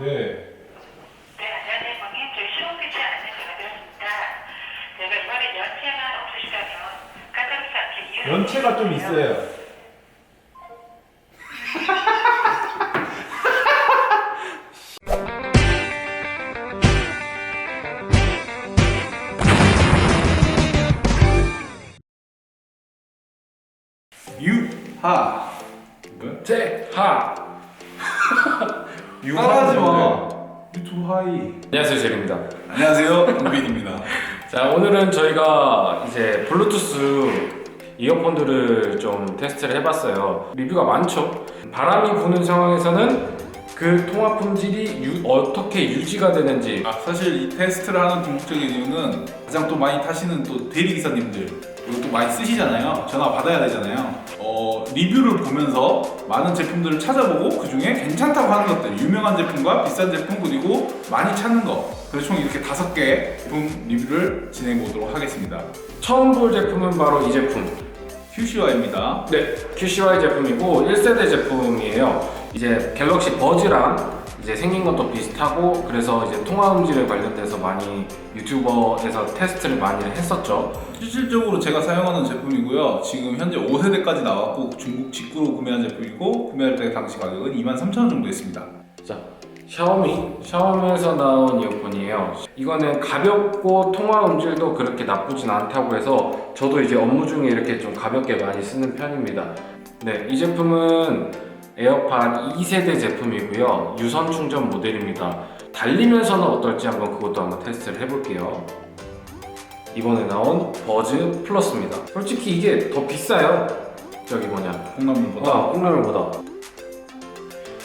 네. 네, 안녕하세요. 저희 시공기치 안내 제가 드렸습니다. 저희가 이번에 연체만 없으시다면 까다롭지 않게 이해를 연체가 좀 있어요. 유튜브 하이. 안녕하세요 제리입니다. 안녕하세요 은빈입니다. 자 오늘은 저희가 이제 블루투스 이어폰들을 좀 테스트를 해봤어요. 리뷰가 많죠? 바람이 부는 상황에서는 그 통화 품질이 유- 어떻게 유지가 되는지. 아, 사실 이 테스트를 하는 궁극적인 이유는 가장 또 많이 타시는 또 대리기사님들 그리고 또 많이 쓰시잖아요. 전화 받아야 되잖아요 어, 리뷰를 보면서 많은 제품들을 찾아보고 그 중에 괜찮다고 하는 것들 유명한 제품과 비싼 제품 그리고 많이 찾는 거. 그래서 총 이렇게 다섯 개 제품 리뷰를 진행해 보도록 하겠습니다. 처음 볼 제품은 바로 이 제품. QC와입니다. 네, QCY 제품이고 1세대 제품이에요. 이제 갤럭시 버즈랑 이제 생긴 것도 비슷하고 그래서 이제 통화 음질에 관련돼서 많이 유튜버에서 테스트를 많이 했었죠. 실질적으로 제가 사용하는 제품이고요. 지금 현재 5세대까지 나왔고 중국 직구로 구매한 제품이고 구매할 때 당시 가격은 23,000원 정도 했습니다. 자, 샤오미 샤오미에서 나온 이어폰이에요. 이거는 가볍고 통화 음질도 그렇게 나쁘진 않다고 해서 저도 이제 업무 중에 이렇게 좀 가볍게 많이 쓰는 편입니다. 네, 이 제품은 에어팟 2세대 제품이고요. 유선 충전 모델입니다. 달리면서는 어떨지 한번 그것도 한번 테스트를 해볼게요. 이번에 나온 버즈 플러스입니다. 솔직히 이게 더 비싸요. 저기 뭐냐 콩나물보다 아, 콩나물보다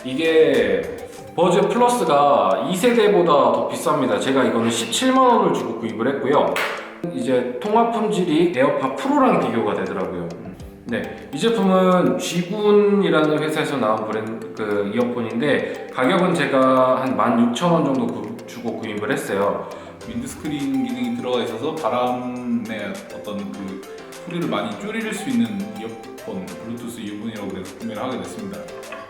이게 버즈 플러스가 2세대보다 더 비쌉니다. 제가 이거는 17만 원을 주고 구입을 했고요. 이제 통화 품질이 에어팟 프로랑 비교가 되더라고요. 네, 이 제품은 G군이라는 회사에서 나온 브랜드 그 이어폰인데 가격은 제가 한 16,000원 정도 구- 주고 구입을 했어요. 윈드스크린 기능이 들어가 있어서 바람의 어떤 그 소리를 많이 줄일 수 있는 이어폰, 블루투스 이어폰이라고 해서 구매를 하게 됐습니다.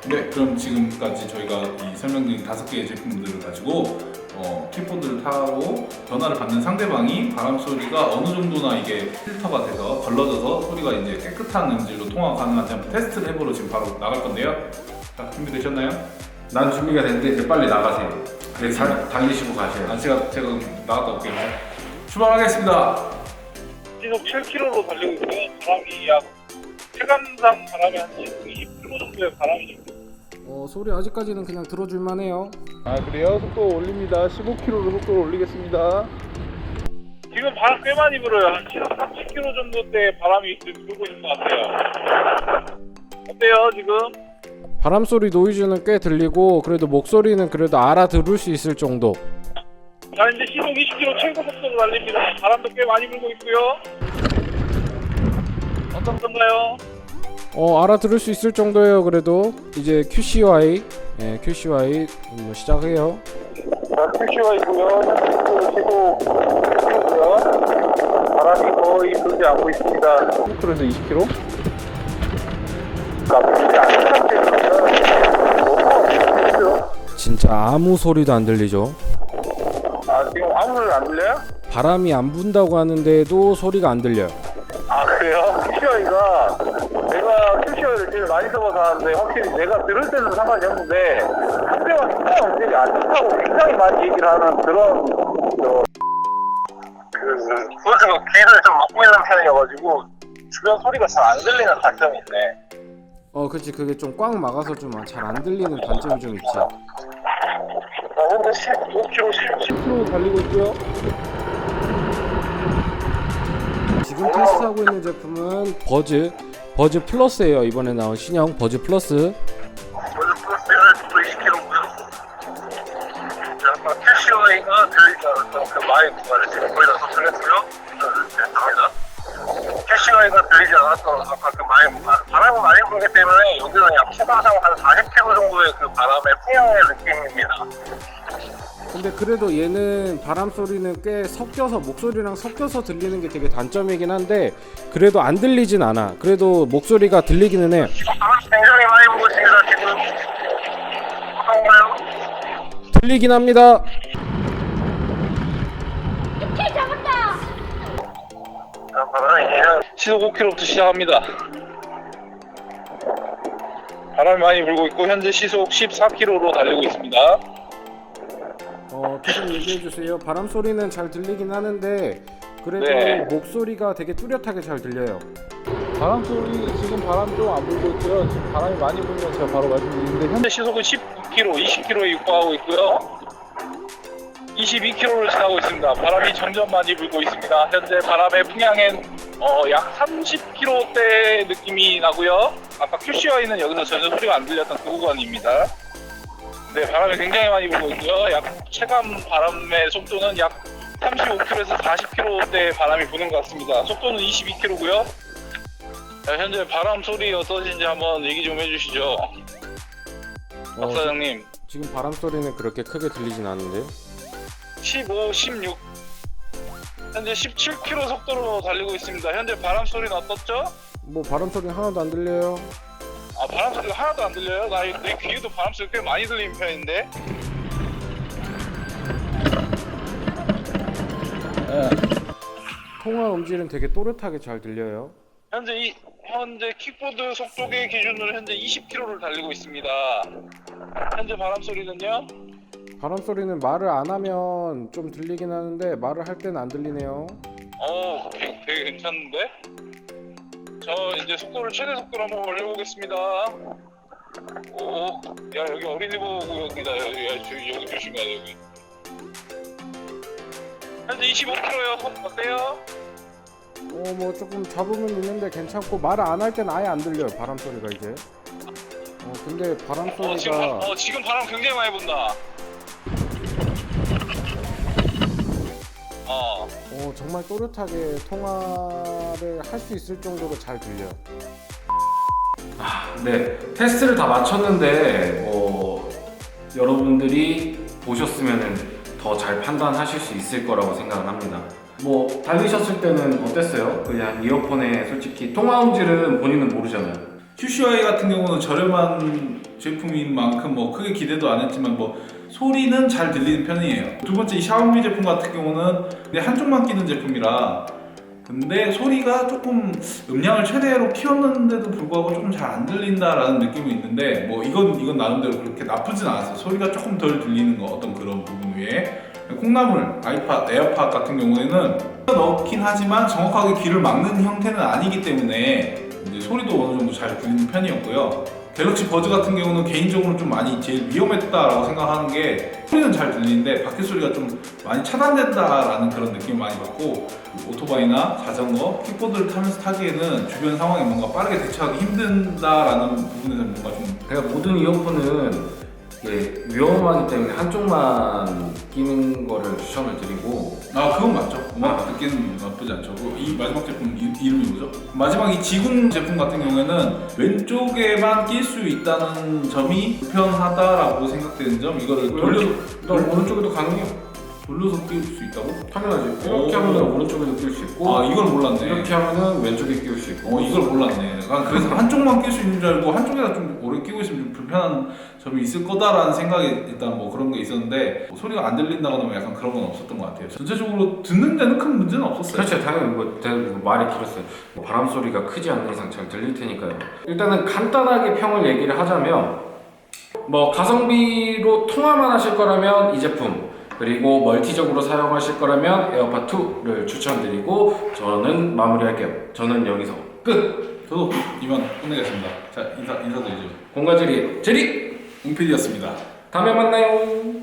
네, 그럼 지금까지 저희가 이 설명드린 다섯 개의 제품들을 가지고 어, 키보드를 타고 전화를 받는 상대방이 바람 소리가 어느 정도나 이게 필터가 돼서 걸러져서 소리가 이제 깨끗한 음질로 통화 가능한지 한번 테스트를 해보러 지금 바로 나갈 건데요. 자, 준비되셨나요? 난 준비가 됐는데 이제 빨리 나가세요. 네, 달, 달리시고 가세요. 아, 제가 제가 그럼 나갔다 올게요. 출발하겠습니다. 시속 7km로 달리고 있고요. 바람이 약 체감상 바람이 한 20km 정도의 바람이 좀 어, 소리 아직까지는 그냥 들어줄만 해요. 아 그래요? 속도 올립니다. 15km로 속도를 올리겠습니다. 지금 바람 꽤 많이 불어요. 한 시속 30km 정도대 바람이 지금 불고 있는 것 같아요. 어때요 지금? 바람 소리 노이즈는 꽤 들리고 그래도 목소리는 그래도 알아들을 수 있을 정도. 자 이제 시속 20km 최고 속도로 달립니다. 바람도 꽤 많이 불고 있고요. 어떤가요? 어, 알아들을 수 있을 정도예요. 그래도 이제 QCY, 예, QCY 뭐 시작해요. 자, 있고요. 현재 시속 10km고요. 바람이 거의 불지 않고 있습니다. 10km에서 20km? 나쁘지 않은 상태입니다. 너무 진짜 아무 소리도 안 들리죠. 아 지금 아무 소리 안 들려요? 바람이 안 분다고 하는데도 소리가 안 들려요. 아 그래요? 큐시어이가 내가 큐시어를 제일 많이 써봐서 하는데 확실히 내가 들을 때는 상관이 없는데 상대방 진짜 음질이 안 좋다고 굉장히 많이 얘기를 하는 그런 저, 그 소주가 귀를 좀 막고 있는 편이어가지고 주변 소리가 잘 안 들리는 단점이 있네 어, 그치. 그게 좀 꽉 막아서 좀 잘 안 들리는 단점이 좀 있지. 아 근데 15km 10, 10km 달리고 있고요. 지금 테스트하고 있는 제품은 버즈, 버즈 플러스예요. 이번에 나온 신형 버즈 플러스. 오늘 플러스가 20km고요 약간 큐시어이가 들리지 그 마의 구간을 지금 거의 다 서툴했고요 됐습니다 큐시어이가 들리지 않았던 아까 그 마의 구간 바람이 많이 불기 때문에 여기는 약 최강상 한 40km 정도의 그 바람의 풍향의 느낌입니다 근데 그래도 얘는 바람 소리는 꽤 섞여서 목소리랑 섞여서 들리는 게 되게 단점이긴 한데 그래도 안 들리진 않아. 그래도 목소리가 들리기는 해요. 바람 굉장히 많이 불고 있습니다 지금 어떤가요? 들리긴 합니다. 시속 5km부터 시작합니다. 바람이 많이 불고 있고 현재 시속 14km로 달리고 있습니다. 어, 계속 얘기해 주세요. 바람 소리는 잘 들리긴 하는데 그래도 네. 목소리가 되게 뚜렷하게 잘 들려요. 바람 소리 지금 바람 좀 안 불고 있고요. 지금 바람이 많이 불면 제가 바로 말씀드리는데 현재 시속은 19km, 20km에 육박하고 있고요. 22km를 지나고 있습니다. 바람이 점점 많이 불고 있습니다. 현재 바람의 풍향엔 어, 약 30km대 느낌이 나고요. 아까 QC와이는 여기서 전혀 소리가 안 들렸던 그 구간입니다. 네, 바람이 굉장히 많이 불고 있고요. 약 체감 바람의 속도는 약 35km에서 40km대 바람이 부는 것 같습니다. 속도는 22km고요. 현재 바람 소리 어떠신지 한번 얘기 좀 해주시죠. 어, 박 사장님. 지금 바람 소리는 그렇게 크게 들리진 않는데요. 15, 16 현재 17km 속도로 달리고 있습니다. 현재 바람 소리는 어떻죠? 뭐 바람 소리 하나도 안 들려요. 아 바람 소리가 하나도 안 들려요? 나, 내 귀에도 바람 소리 꽤 많이 들리는 편인데 통화 음질은 되게 또렷하게 잘 들려요. 현재 이 현재 킥보드 속도계 기준으로 현재 20km를 달리고 있습니다. 현재 바람 소리는요? 바람 소리는 말을 안 하면 좀 들리긴 하는데 말을 할 때는 안 들리네요. 어 되게, 되게 괜찮은데? 저 이제 속도를 최대 속도로 한번 올려보겠습니다. 오, 야 여기 어린이보호 구역이다. 여기, 야, 저, 여기 조심해야 여기. 현재 25km요. 어때요? 어 뭐 조금 잡음은 있는데 괜찮고 말을 안할 때는 아예 안 들려요. 바람 소리가 이제. 어 근데 바람 어 지금 소리가 바- 어 지금 바람 굉장히 많이 분다. 어. 어 정말 또렷하게 통화를 할 수 있을 정도로 잘 들려. 요 네, 테스트를 다 마쳤는데 뭐 여러분들이 보셨으면 더 잘 판단하실 수 있을 거라고 생각을 합니다. 뭐 달리셨을 때는 어땠어요? 그냥 이어폰에 솔직히 통화 음질은 본인은 모르잖아요. QCY 같은 경우는 저렴한 제품인 만큼 뭐 크게 기대도 안 했지만 뭐 소리는 잘 들리는 편이에요. 두 번째 이 샤오미 제품 같은 경우는 한쪽만 끼는 제품이라 근데 소리가 조금 음량을 최대로 키웠는데도 불구하고 조금 잘 안 들린다라는 느낌이 있는데 뭐 이건 이건 나름대로 그렇게 나쁘진 않았어요. 소리가 조금 덜 들리는 거 어떤 그런 부분 위에 콩나물, 아이팟, 에어팟 같은 경우에는 넣긴 하지만 정확하게 귀를 막는 형태는 아니기 때문에 소리도 어느 정도 잘 들리는 편이었고요. 갤럭시 버즈 같은 경우는 개인적으로 좀 많이 제일 위험했다라고 생각하는 게 소리는 잘 들리는데 밖에 소리가 좀 많이 차단된다라는 그런 느낌을 많이 받고 오토바이나 자전거, 킥보드를 타면서 타기에는 주변 상황에 뭔가 빠르게 대처하기 힘든다라는 부분에서 뭔가 좀 그러니까 모든 이어폰은 이게 위험하기 때문에 한쪽만 끼는 거를 추천을 드리고 아 그건 맞죠. 음악 듣기는 나쁘지 않죠. 그이 마지막 제품 이, 이름이 뭐죠? 마지막 이 지군 제품 같은 경우에는 왼쪽에만 낄 수 있다는 점이 불편하다라고 생각되는 점 이거를 돌려 나 오른쪽에도 가능해요. 돌려서 낄수 있다고? 당연하지. 오. 이렇게 하면 오른쪽에도 낄수 있고 아 이걸 몰랐네. 이렇게 하면은 왼쪽에 끼울 수 있고 어 이걸 몰랐네. 아, 그래서 한쪽만 낄 수 있는 줄 알고 한쪽에다 좀 오래 끼고 있으면 좀 불편한 점이 있을 거다라는 생각이 일단 뭐 그런 게 있었는데 뭐 소리가 안 들린다거나 뭐 약간 그런 건 없었던 것 같아요. 전체적으로 듣는 데는 큰 문제는 없었어요. 그렇죠 당연히 뭐, 대- 뭐 말이 길었어요 뭐 바람 소리가 크지 않는 이상 잘 들릴 테니까요 일단은 간단하게 평을 얘기를 하자면 뭐 가성비로 통화만 하실 거라면 이 제품 그리고 멀티적으로 사용하실 거라면 에어팟 2를 추천드리고 저는 마무리할게요 저는 여기서 끝 저도 이만 끝내겠습니다. 자 인사 인사드리죠. 공가지리 제리 웅PD였습니다. 다음에 만나요